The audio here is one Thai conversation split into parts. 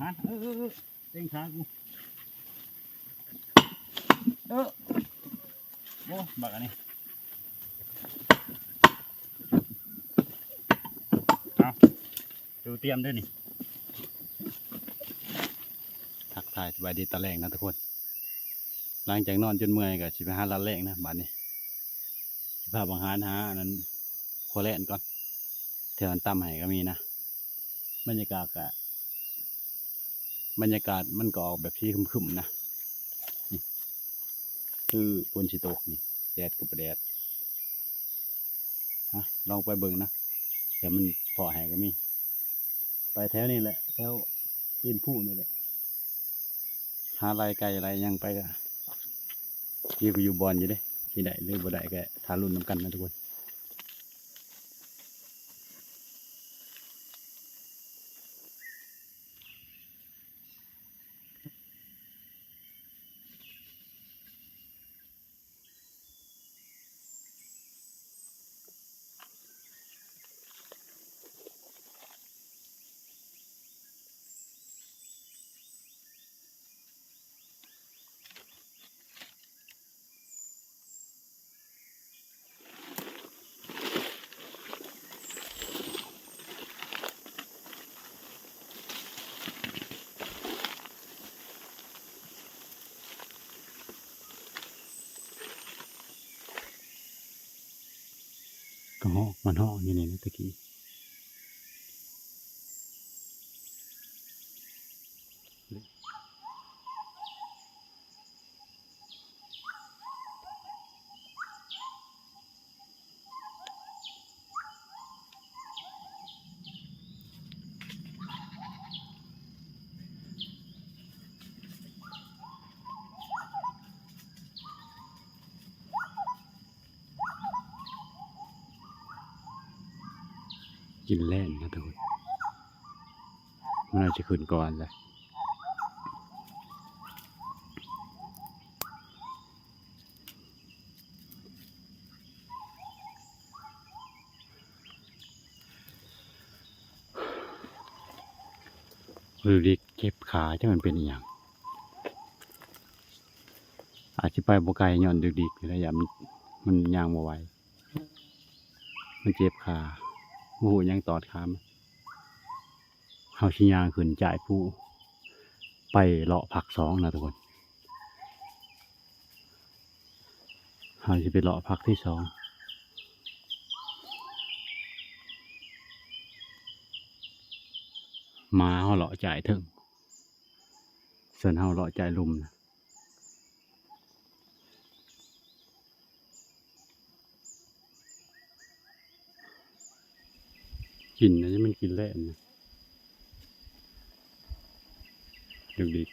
หันเออเออเออเต็งขากูเออโอ้บักอันนี้เอาดูเตรียมด้วยนี่ทักทายสบายดีตะแรงนะทุกคน หลังจากนอนจนเมื่อยก็สิไปหาละแรงนะบัดนี้สิพาบังหารหาอันนั้นโคแลนก่อนเถื่อนตำไห้ก็มีนะบรรยากาศกะ บรรยากาศมันก็ออกแบบที่คึมๆนะนี่คือฝนชิโตกนี่แดดกับแดดฮะลองไปเบิ่งนะเดี๋ยวมันพอแหก็มี ไปแถวนี้แหละแถวตีนผู้นี่แหละ หาอะไรไก่อะไรยังไปก็ยี่ก็อยู่บอลอยู่เด้ที่ใดหรือบ่ได้ก็ทารุ่นน้ำกันนะทุกคน ก็ห้องมันห้องอยู่นี่นะตะกี้ กินแล่นนะทุกคนมันอาจจะขึ้นก่อนเลยหรือดิเก็บขาที่มันเป็นอย่าง อาจจะไปบกไกลย้อนดึกดิกระยะมันมันยางมาไหวมันเจ็บขา โอ้โหยังตอดคามเฮาชิยางขึ้นจ่ายผู้ ไปเลาะผักสองนะทุกคนเฮาจะไปเลาะผักที่สองมาเฮาเลาะจ่ายถึงส่วนเฮาเลาะจ่ายลุมนะ กินนะนี่มันกินแล่นนะดึกดิก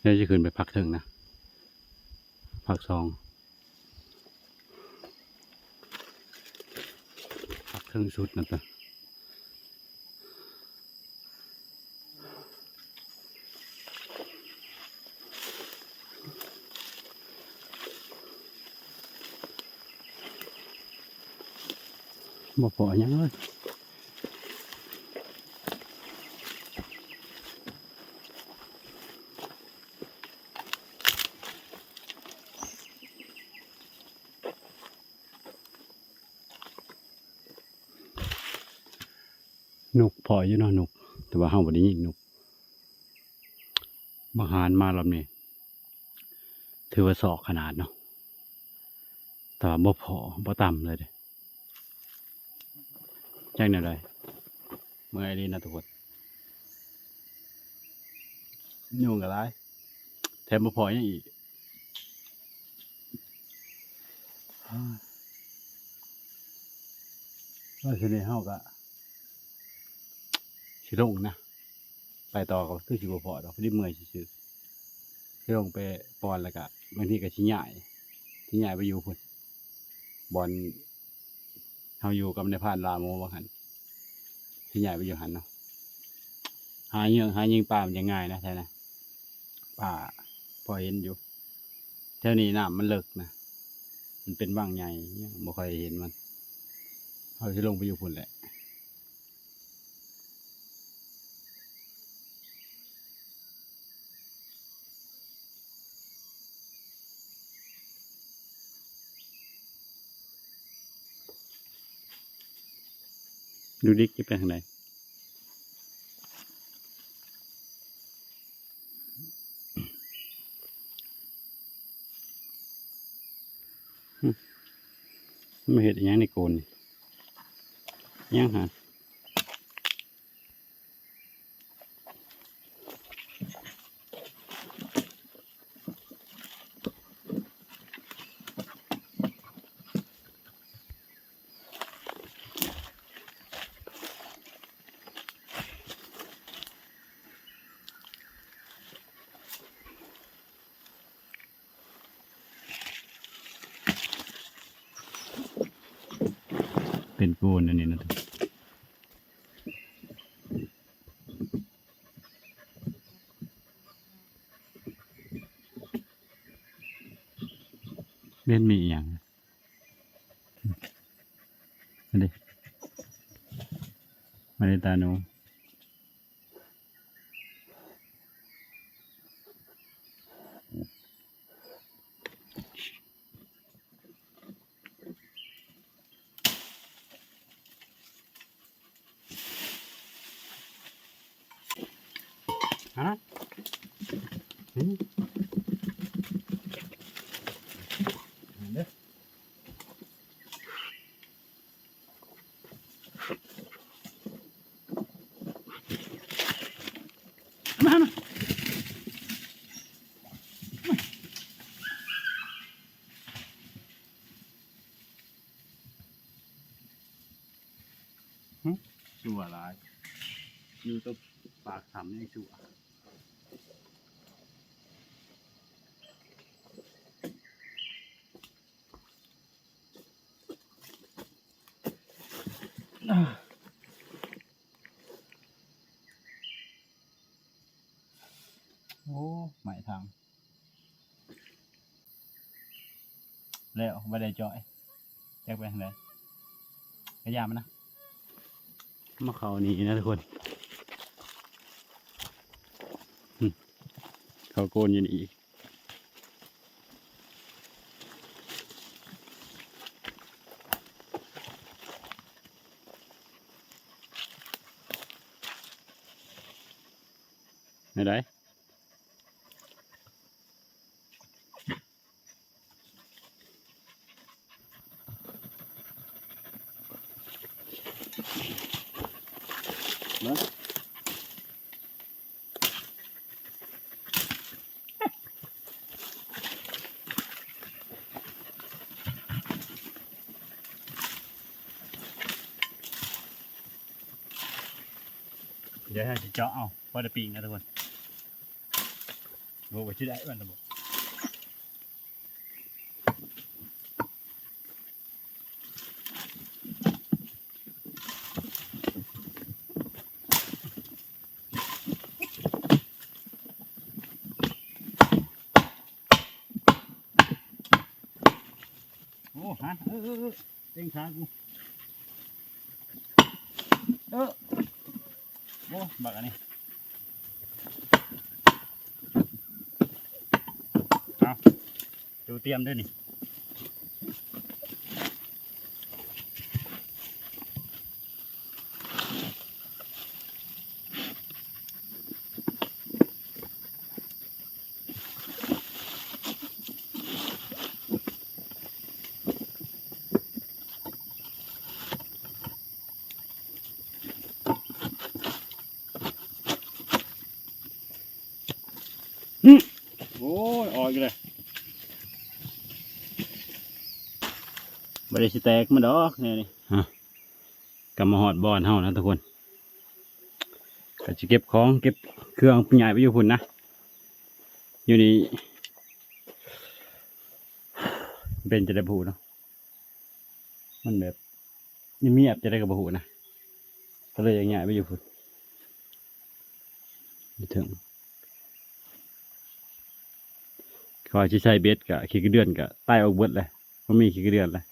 เดี๋ยวจะขึ้นไปพักถึงนะ พักสองพักถึงสุดนะจ๊ะ บ่พอยังเลยนกพออยู่เนาะนก แต่ว่าเฮาบ่ได้ยิงนกมาหารมารอบนี้ถือว่าสอกขนาดเนาะแต่ว่าบ่พอบ่ต่ำเลยเด้ แจ้งหน่อยเลยเมื่อยดีนะทุกคนยุ่งกับไรแถมมาพอยังอีกว่าทีนี้เฮากะสิลงนะ ไปต่อก็คือสิบ่พอดอกพอดีเมื่อยซื่อสิลงไปปอนแล้วก็บางทีก็สิใหญ่สิใหญ่ไปอยู่พุ่นบอล เขาอยู่กับในพานลาโมว่าหันพี่ใหญ่ไปอยู่หันเนาะหาเยื่อหายิงปลามันยัง่ายนะใช่นะปลาพอเห็นอยู่แถวนี้น้ำมันเลิกนะมันเป็นว่างใหญ่ยังบ่ค่อยเห็นมันเขาจะลงไปอยู่พุ่นแหละ ดูดิจะไปทางไหนไม่เห็นอย่างในโกนยังหา เป็นโกนอันนี้นะทุกเล่นมีอหย่างมาดิมาดิตาหนู ฮะอืมเด้อมามาหึชัวร์หลาย อยู่ตรงปากถ้ำนี่ชัวโอ้หมายทาง แล้วไม่ได้จอยแจ็คไปทางไหนพยายามมันนะ มาเขานี่นะทุกคน เขาโกนอยู่นี่อีกไม่ได้มา ดี๋ยวจะเจาะเอาพอจะปีงนะทุกคนบอกว่าที่ได้บ้างนะบอกโอ้ฮันเออเออเออเต็งขากูเออโอ้ บักอันนี้เอาดูเตรียมด้วยนี่ โอยออกอีกเลยบริสแตกมาดอกเนี่ยนี่กำมาหอดบอนเฮานะทุกคนก็จะเก็บของเก็บเครื่องใหญ่ไปอยู่พุ่นนะ อยู่นี่เป็นจะได้พูเนาะมันแบบเงียบจะได้กับบหูนะก็เลยอย่างเงี้ยไปอยู่พุ่นไม่ถึง คอยชิใช้เบ็ดกะขี้กระเดือนกะใต้ออกเบิดเลยพมันมีขี้เดือนเลย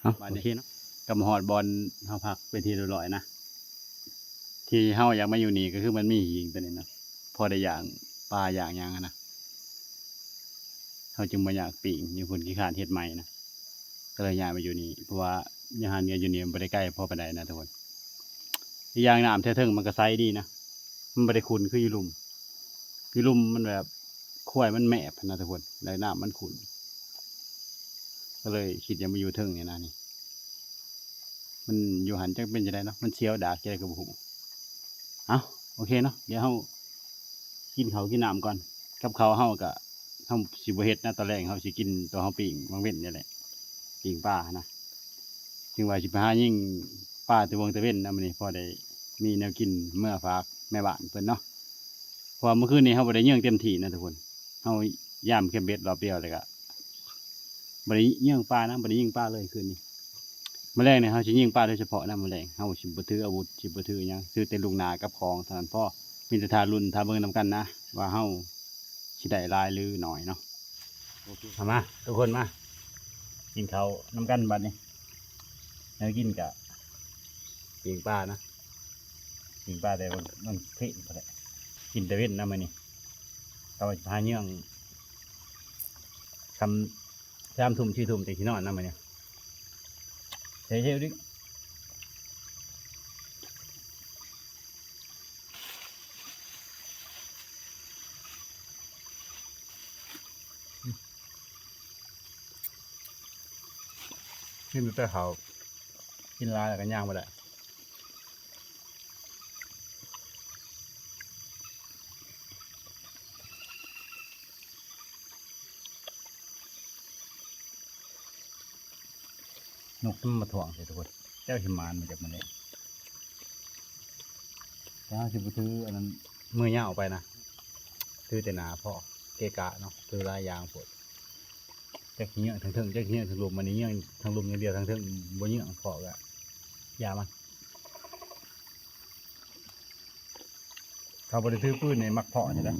เอาโอเคเนาะกำหอดบอลเฮาพักไปนที่เรียบร้อยนะ ที่เฮาอยากมาอยู่นี่ก็คือมันมีหิงตัวนี้นะพอได้อย่างปลาอย่างหยังอะนะเฮาจึงมาอยากปีงอยู่คนขี้ขานเฮ็ดใหม่นะก็เลยย้ายมาอยู่นี่เพราะว่าญาณกันอยู่นี่มันบ่ได้ใกล้พอปานใดนะทุกคนอีกอย่างน้ำแท้เทิงมันก็ใสดีนะมันบ่ได้ขุ่นคืออยู่ลุ่มอยู่ลุ่มมันแบบ ข้วยมันแมบนะทุกคนแล้วน้ำมันขุ่นก็เลยคิดอยากมาอยู่เทิงนี่นะนี่ มันอยู่หันจังเป็นจะได้เนาะมันเชียวดากจะได้กระบุเอาโอเคเนาะเดี๋ยวเฮากินเขากินน้ำก่อนกับเขาเฮาก็เฮาสิบเฮ็ดนะตอนแรกเฮาสิกินตัวเฮาปิ้งบางเว้นนี่แหละปิ้งปลานะจึงว่าสิไปหายิ่งปลาตะวงตะเว้นนะมื้อนี้พอได้มีแนวกินเมื่อฝากแม่บ้านเพิ่นเนาะพราะว่าเมื่อคืนนี้เฮาบ่ได้เยื่องเต็มที่นะทุกคน เฮาย่ามเข้มเบ็ดรอบเดียวเลยก็บ่ได้เยื่งปลานะบ่ได้ยิงปลาเลยคืนนี้แมลงเนี่ยเขาจะยิงปลาโดยเฉพาะนะแมลงเขาสิบถืออาวุธสิบถือหยังซื้อแต่ลูกนากับของเท่านั้นพ่อมีแต่ทารุนทาเบิ่งนำกันนะว่าเฮาสิได้ลายหรือหน่อยเนาะโอเคมาทุกคนมากินเขาวนำกันบัดนี้แล้วกินกะปิงปลานะปิงปลาแต่มันมันเผ็ดพอแหละกินแต่เว้นนะมันนี่ ก็ว่าจะพาเนื่องคำสามทุ่มสี่ทุ่มแต่ที่นอนนะมันเนี่ยเฮ้ยเฮ้ยดิขึ้นไปแต่เขากินลายแล้วกันย่างมาได้ นกมันมาถ่วงใส่ทุกคน เจ้าหิมานมาจากมันเลยแล้วสิบถืออันนั้นมือยาวออกไปนะถือแต่หนาพ่อเกะกะเนาะถือลายยางปวดจากเงี้ยทั้งเทิงจากเงี้ยทั้งลมมันนี้เงี้ยทั้งลมอย่างเดียวทั้งเทิงบนเงี้ยพอกะยามันเขาบริถือปืนในมักเพาะนี่แหละ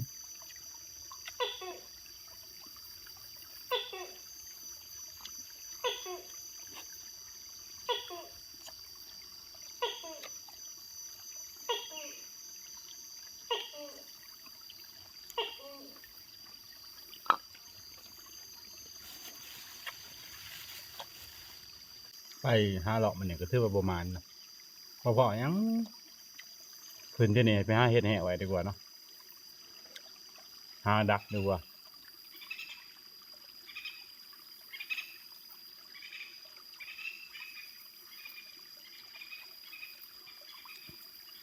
ไปหาหลอกมันเนี่ยก็ถือว่าประมาณนะพอๆยังขึ้นที่นี่ไปหาเฮ็ดแห่ไว้ดีกว่าเนาะหาดักดีกว่า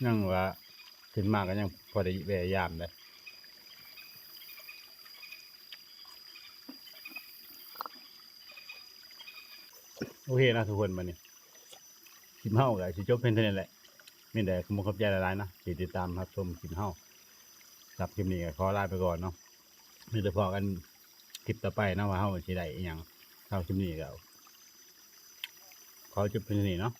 ยังว่าขึ้นมาก็ยังพอได้พยายามเลย โอเคนะทุกคนมาเนี่ยคลิปเฮากับสิจบเพียงเท่านี้แหละไม่ได้ขโมยขอบใจหลายๆนะติดติดตามครับชมคลิปเฮาครับคลิปนี้ก็ขอลาไปก่อนเนาะมีแต่พอกันคลิปต่อไปนะว่าเฮาสิได้อหยังเท่าคลิปนี้ก็ขอจบเพียงเท่านี้เนาะ